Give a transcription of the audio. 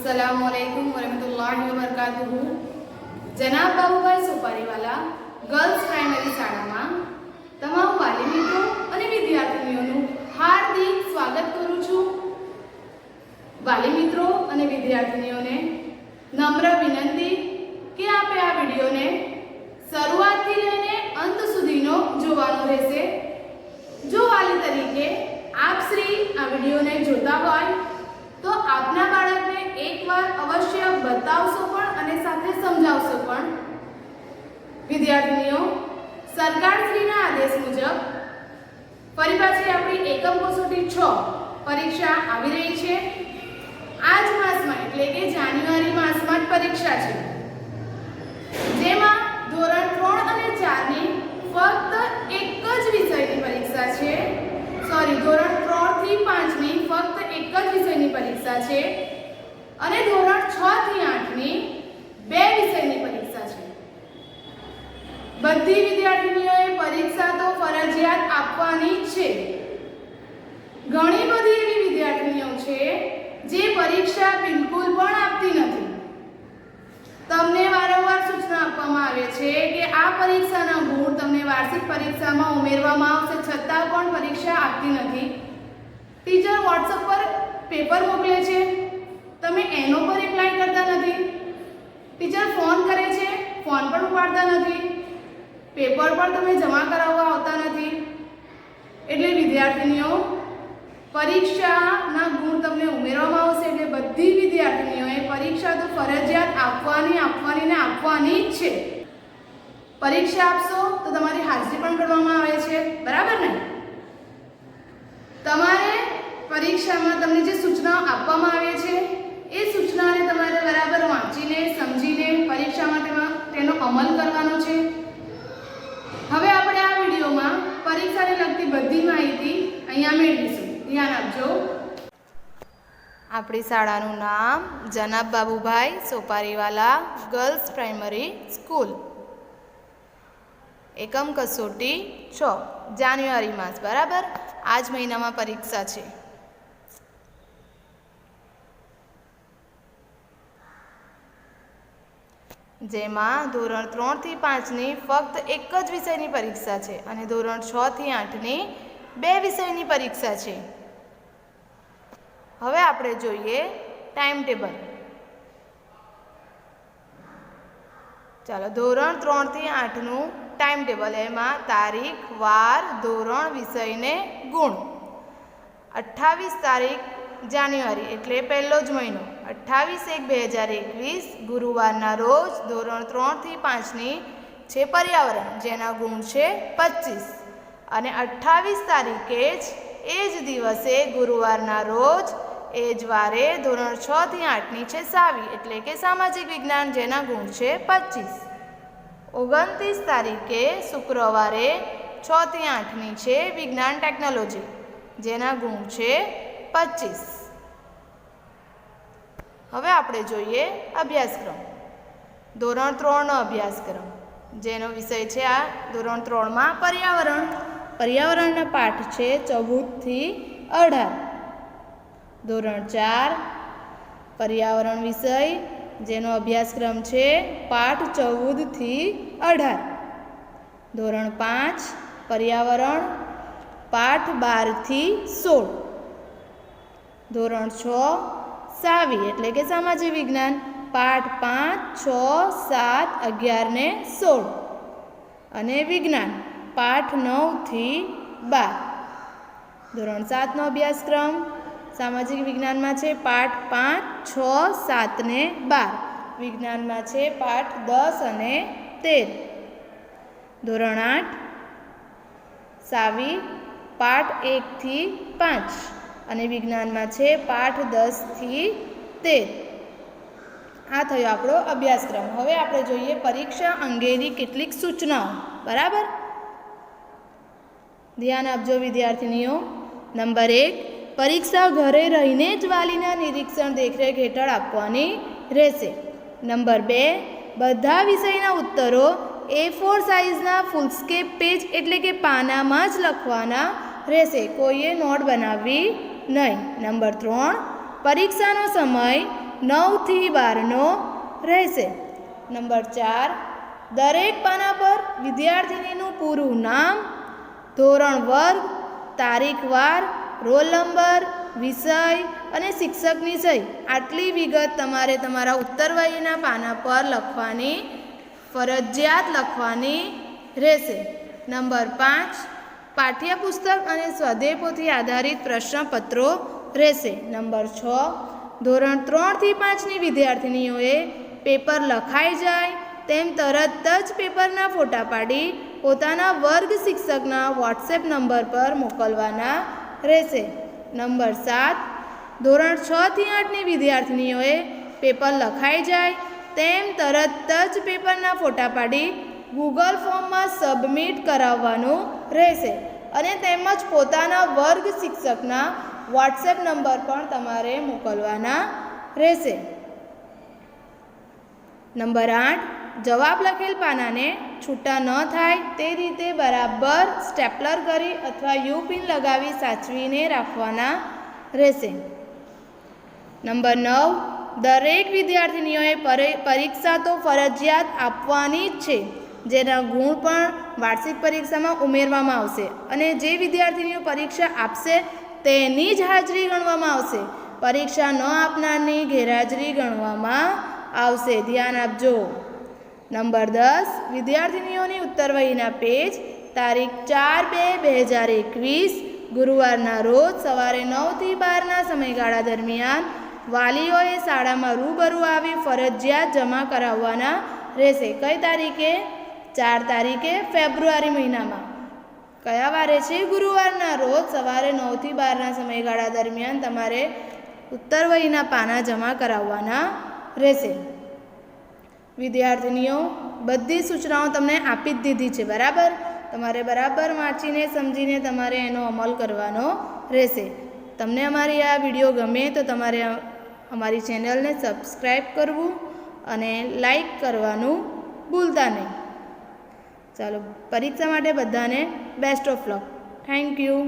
અસલામુઅલૈકુમ વરહમતુલ્લાહ વબરકાતુહુ જનાબ બાબુભાઈ સોપારીવાલા ગર્લ્સ પ્રાઇમરી શાળામાં તમામ વાલી મિત્રો અને વિદ્યાર્થીનીઓનું હાર્દિક સ્વાગત કરું છું. વાલી મિત્રો અને વિદ્યાર્થીનીઓને નમ્ર વિનંતી કે આપે આ વિડીયોને શરૂઆતથી લઈને અંત સુધીનો જોવાનો રહેશે. જો વાલી તરીકે આપ શ્રી આ વિડીયોને જોતા બતાવશો પણ અને સાથે સમજાવશો પણ. વિદ્યાર્થીનીઓ, સરકારશ્રીના આદેશ મુજબ ફરી પાછી આપણી એકમ કસોટી છ પરીક્ષા આવી રહી છે. આ જ માસમાં એટલે કે જાન્યુઆરી માસમાં જ પરીક્ષા છે. જેમાં ધોરણ ત્રણ અને ચારની ફક્ત એક જ વિષયની પરીક્ષા છે. સોરી, ધોરણ ત્રણથી પાંચની ફક્ત એક જ વિષયની પરીક્ષા છે. અને ધોરણ છ થી આઠની બે વિષયની પરીક્ષા છે. બધી વિદ્યાર્થીનીઓએ પરીક્ષા તો ફરજિયાત આપવાની છે. ઘણી બધી એવી વિદ્યાર્થીનીઓ છે જે પરીક્ષા બિલકુલ પણ આપતી નથી. તમને વારંવાર સૂચના આપવામાં આવે છે કે આ પરીક્ષાના ગુણ તમને વાર્ષિક પરીક્ષામાં ઉમેરવામાં આવશે, છતાં પણ પરીક્ષા આપતી નથી. ટીચર વોટ્સઅપ પર પેપર મોકલે છે. તમે એનો પર રિપ્લાય કરતા નથી. ટીચર ફોન કરે છે ફોન પણ ઉપાડતા નથી. પેપર પણ તમે જમા કરાવવા આવતા નથી. એટલે વિદ્યાર્થીનીઓ, પરીક્ષાના ગુણ તમને ઉમેરવામાં આવશે એટલે બધી વિદ્યાર્થીનીઓએ પરીક્ષા તો ફરજિયાત આપવાની આપવાની ને આપવાની જ છે. પરીક્ષા આપશો તો તમારી હાજરી પણ કરવામાં આવે છે, બરાબર ને? તમારે પરીક્ષામાં તમને જે સૂચનાઓ આપવામાં આવે છે એ સૂચનાને તમારે બરાબર વાંચીને, સમજીને પરીક્ષામાં તેમાં તેનો અમલ કરવાનો છે. હવે આપણે આ વિડીયોમાં પરીક્ષાને લગતી બધી માહિતી અહીંયા મેળવીશું. ધ્યાન આપજો. આપણી શાળાનું નામ જનાબ Babubhai Soparivala girls primary school. એકમ કસોટી છ, જાન્યુઆરી માસ. બરાબર? આ જ મહિનામાં પરીક્ષા છે. જેમાં ધોરણ ત્રણથી પાંચની ફક્ત એક જ વિષયની પરીક્ષા છે અને ધોરણ છથી આઠની બે વિષયની પરીક્ષા છે. હવે આપણે જોઈએ ટાઈમ ટેબલ. ચાલો, ધોરણ ત્રણથી આઠનું ટાઈમ ટેબલ, એમાં તારીખ, વાર, ધોરણ, વિષયને ગુણ. અઠ્ઠાવીસ તારીખ જાન્યુઆરી, એટલે પહેલો જ મહિનો. અઠ્ઠાવીસ એક બે હજાર એકવીસ ગુરુવારના રોજ ધોરણ ત્રણથી પાંચની છે પર્યાવરણ, જેના ગુણ છે પચીસ. અને અઠ્ઠાવીસ તારીખે જ એ જ દિવસે ગુરુવારના રોજ એ જ વારે ધોરણ છથી આઠની છે સાવી, એટલે કે સામાજિક વિજ્ઞાન, જેના ગુણ છે પચીસ. ઓગણત્રીસ તારીખે શુક્રવારે છથી આઠની છે વિજ્ઞાન ટેકનોલોજી, જેના ગુણ છે પચીસ. હવે આપણે જોઈએ અભ્યાસક્રમ. ધોરણ ત્રણનો અભ્યાસક્રમ, જેનો વિષય છે આ ધોરણ ત્રણમાં પર્યાવરણ. પર્યાવરણના પાઠ છે ચૌદથી અઢાર. ધોરણ ચાર, પર્યાવરણ વિષય, જેનો અભ્યાસક્રમ છે પાઠ ચૌદથી અઢાર. ધોરણ પાંચ, પર્યાવરણ, પાઠ બારથી સોળ. ધોરણ છ સાવી એટલે કે સામાજિક વિજ્ઞાન પાઠ પાંચ, છ, સાત, અગિયાર ને સોળ. અને વિજ્ઞાન. પાઠ નવથી બાર. ધોરણ સાતનો અભ્યાસક્રમ. સામાજિક વિજ્ઞાનમાં છે પાઠ પાંચ, છ, સાત ને બાર. વિજ્ઞાનમાં છે પાઠ દસ અને તેર. ધોરણ આઠ. સાવી. પાઠ એકથી પાંચ. અને વિજ્ઞાનમાં છે પાઠ દસથી તેર. આ થયો આપણો અભ્યાસક્રમ. હવે આપણે જોઈએ પરીક્ષા અંગેની કેટલીક સૂચનાઓ. બરાબર? ધ્યાન આપજો વિદ્યાર્થીનીઓ. નંબર એક, પરીક્ષા ઘરે રહીને જ વાલીના નિરીક્ષણ દેખરેખ હેઠળ આપવાની રહેશે. નંબર બે, બધા વિષયના ઉત્તરો એ ફોર સાઇઝના ફૂલસ્કેપ પેજ એટલે કે પાનામાં જ લખવાના રહેશે. કોઈએ નોટ બનાવવી નહીં. નંબર ત્રણ, પરીક્ષાનો સમય નવથી બારનો રહેશે. નંબર ચાર, દરેક પાના પર વિદ્યાર્થીનીનું પૂરું નામ, ધોરણ વર્ગ, તારીખ વાર, રોલ નંબર, વિષય અને શિક્ષકની સહી આટલી વિગત તમારે તમારા ઉત્તરવહીના પાના પર લખવાની ફરજિયાત લખવાની રહેશે. નંબર પાંચ પાઠ્યપુસ્તક અને સ્વદેપોથી આધારિત પ્રશ્નપત્રો રહેશે. નંબર છ. ધોરણ ત્રણથી પાંચની વિદ્યાર્થિનીઓએ પેપર લખાઈ જાય તેમ તરત જ પેપરના ફોટા પાડી પોતાના વર્ગ શિક્ષકના વોટ્સએપ નંબર પર મોકલવાના રહેશે. નંબર સાત. ધોરણ છથી આઠની વિદ્યાર્થિનીઓએ પેપર લખાઈ જાય તેમ તરત જ પેપરના ફોટા પાડી ગૂગલ ફોર્મમાં સબમિટ કરાવવાનું રહેશે. અને તેમજ પોતાના વર્ગ શિક્ષકના વોટ્સએપ નંબર પણ તમારે મોકલવાના રહેશે. નંબર આઠ, જવાબ લખેલ પાનાને છૂટા ન થાય તે રીતે બરાબર સ્ટેપલર કરી અથવા યુ પિન લગાવી સાચવીને રાખવાના રહેશે. નંબર નવ, દરેક વિદ્યાર્થીનીઓએ પરી- પરીક્ષા તો ફરજિયાત આપવાની જ છે. જેના ગુણ પણ વાર્ષિક પરીક્ષામાં ઉમેરવામાં આવશે અને જે વિદ્યાર્થીનીઓ પરીક્ષા આપશે તેની જ હાજરી ગણવામાં આવશે. પરીક્ષા ન આપનારની ગેરહાજરી ગણવામાં આવશે. ધ્યાન આપજો. નંબર દસ, વિદ્યાર્થીનીઓની ઉત્તરવહીના પેજ, તારીખ ચાર બે બે હજાર એકવીસ, ગુરુવારના રોજ સવારે નવથી બારના સમયગાળા દરમિયાન વાલીઓએ શાળામાં રૂબરૂ આવી ફરજિયાત જમા કરાવવાના રહેશે. કઈ તારીખે? ચાર તારીખે ફેબ્રુઆરી મહિનામાં. કયા વારે છે? ગુરુવારના રોજ સવારે નવથી બારના સમયગાળા દરમિયાન તમારે ઉત્તરવહીના પાના જમા કરાવવાના રહેશે. વિદ્યાર્થીનીઓ, બધી સૂચનાઓ તમને આપી જ દીધી છે, બરાબર? તમારે બરાબર વાંચીને, સમજીને તમારે એનો અમલ કરવાનો રહેશે. તમને અમારી આ વીડિયો ગમે તો તમારે અમારી ચેનલને સબસ્ક્રાઈબ કરવું અને લાઈક કરવાનું ભૂલતા નહીં. ચાલો પરીક્ષા માટે બધાને best of luck thank you